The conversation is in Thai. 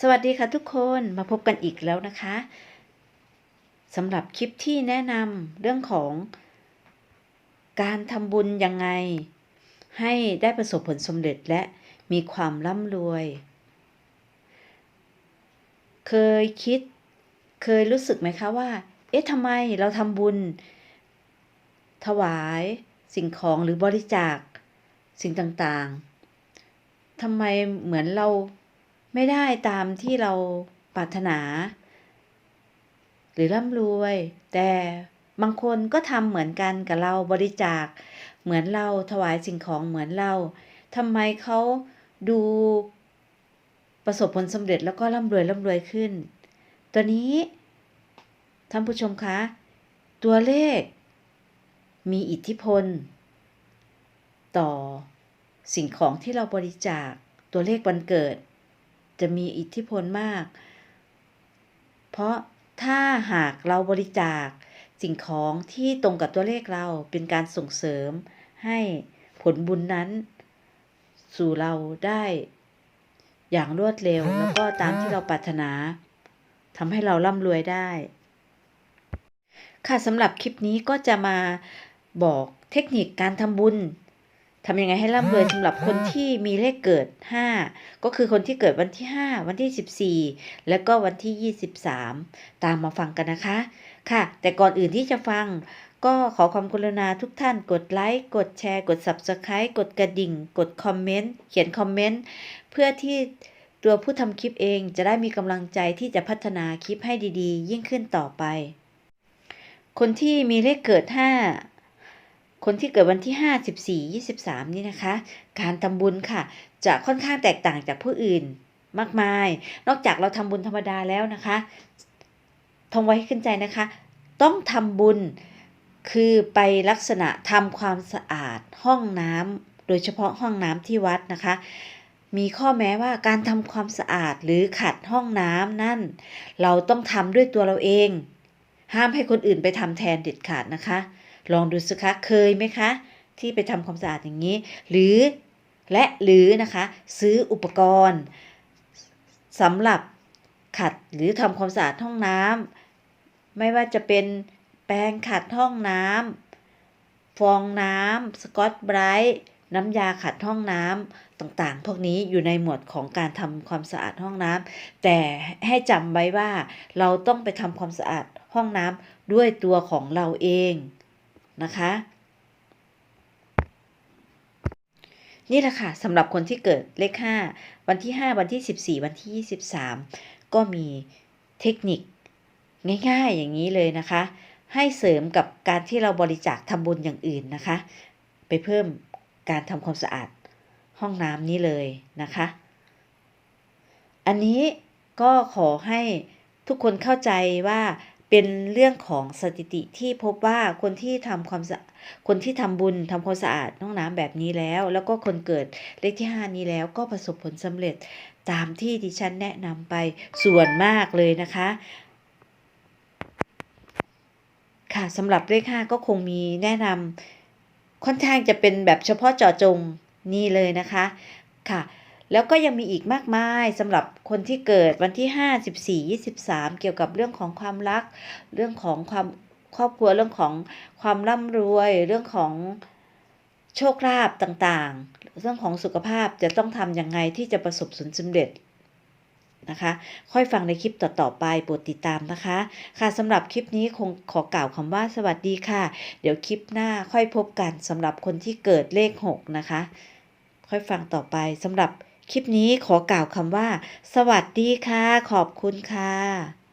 สวัสดีค่ะทุกคนมาพบกันอีกแล้วนะคะสำหรับคลิปที่แนะนำเรื่องของการทำบุญยังไง ให้ได้ประสบผลสำเร็จและมีความร่ำรวย เคยคิด เคยรู้สึกไหมคะว่า เอ๊ะทำไมเราทำบุญ ถวายสิ่งของหรือบริจาคสิ่งต่างๆทำไมเหมือนเรา ไม่ได้ตามที่เราปรารถนา หรือร่ำรวย แต่บางคนก็ทำเหมือนกันกับเราบริจาค เหมือนเราถวายสิ่งของเหมือนเราทำไมเขาดูประสบผลสำเร็จแล้วก็ร่ำรวยร่ำรวยขึ้น ตัวนี้ท่านผู้ชมคะ ตัวเลข มีอิทธิพล ต่อสิ่งของที่เราบริจาคตัวเลขวันเกิด จะมีอิทธิพลมาก เพราะถ้าหากเราบริจาคสิ่งของที่ตรงกับตัวเลขเราเป็นการส่งเสริมให้ผลบุญนั้น สู่เราได้อย่างรวดเร็วแล้วก็ตามที่เราปรารถนาทำให้เราร่ำรวยได้ ค่ะสำหรับคลิปนี้ก็จะมาบอกเทคนิคการทำบุญ ทำยังไงให้ร่ำรวยสำหรับคนที่มีเลขเกิด 5 ก็คือคนที่เกิดวันที่ 5 วันที่ 14 แล้วก็วันที่ 23 ตามมาฟังกันนะคะ ค่ะ แต่ก่อนอื่นที่จะฟัง ก็ขอความกรุณาทุกท่านกดไลค์ กดแชร์ กด Subscribe กดกระดิ่ง กดคอมเมนต์ เขียนคอมเมนต์ เพื่อที่ตัวผู้ทำคลิปเองจะได้มีกำลังใจที่จะพัฒนาคลิปให้ดีๆ ยิ่งขึ้นต่อไป คนที่มีเลขเกิด 5 คนที่เกิดวันที่ 5 14 23 นี่นะคะ การทำบุญค่ะ จะค่อนข้างแตกต่างจากผู้อื่นมากมาย นอกจากเราทำบุญธรรมดาแล้วนะคะทงไว้ให้ขึ้นใจนะคะ ต้องทำบุญคือไปลักษณะทำความสะอาดห้องน้ำโดยเฉพาะห้องน้ำที่วัดนะคะ มีข้อแม้ว่าการทำความสะอาดหรือขัดห้องน้ำนั่น เราต้องทำด้วยตัวเราเอง ห้ามให้คนอื่นไปทำแทนเด็ดขาดนะคะ ลองดูสิคะเคยไหมคะ ที่ไปทำความสะอาดอย่างนี้ หรือและหรือนะคะ ซื้ออุปกรณ์สำหรับขัดหรือทำความสะอาดห้องน้ำไม่ว่าจะเป็นแปรงขัดห้องน้ำฟองน้ำสกอตไบรท์น้ำยาขัดห้องน้ำต่างๆ พวกนี้อยู่ในหมวดของการทำความสะอาดห้องน้ำแต่ให้จำไว้ว่าเราต้องไปทำความสะอาดห้องน้ำด้วยตัวของเราเอง นะคะ นี่แหละค่ะสำหรับคนที่เกิดเลข 5 วันที่ 5 วันที่ 14 วันที่ 23 ก็มีเทคนิคง่ายๆอย่างนี้เลยนะคะ ให้เสริมกับการที่เราบริจาคทำบุญอย่างอื่นนะคะ ไปเพิ่มการทำความสะอาดห้องน้ำนี้เลยนะคะ อันนี้ก็ขอให้ทุกคนเข้าใจว่า เป็นเรื่องของสถิติที่พบว่าคนที่ทำความสะคนที่ทำบุญทำความสะอาดห้องน้ำแบบนี้แล้ว แล้วก็คนเกิดเลขที่5นี้แล้วก็ประสบผลสำเร็จตามที่ดิฉันแนะนำไปส่วนมากเลยนะคะ ค่ะสำหรับเลข5ก็คงมีแนะนำค่อนข้างจะเป็นแบบเฉพาะเจาะจงนี่เลยนะคะค่ะ แล้วก็ยังมีอีกมากมายสำหรับคนที่เกิดวันที่ 5 14 23 เกี่ยวกับเรื่องของความรัก เรื่องของความครอบครัวเรื่องของความร่ำรวย เรื่องของโชคลาภต่างๆ เรื่องของสุขภาพจะต้องทำยังไงที่จะประสบผลสำเร็จนะคะ ค่อยฟังในคลิปต่อ ๆ ไปโปรดติดตามนะคะ ค่ะสำหรับคลิปนี้คงขอกล่าวคำว่าสวัสดีค่ะ เดี๋ยวคลิปหน้าค่อยพบกันสำหรับคนที่เกิดเลข 6 นะคะ ค่อยฟังต่อไปสำหรับ คลิปนี้ขอกล่าวคำว่า สวัสดีค่ะ ขอบคุณค่ะ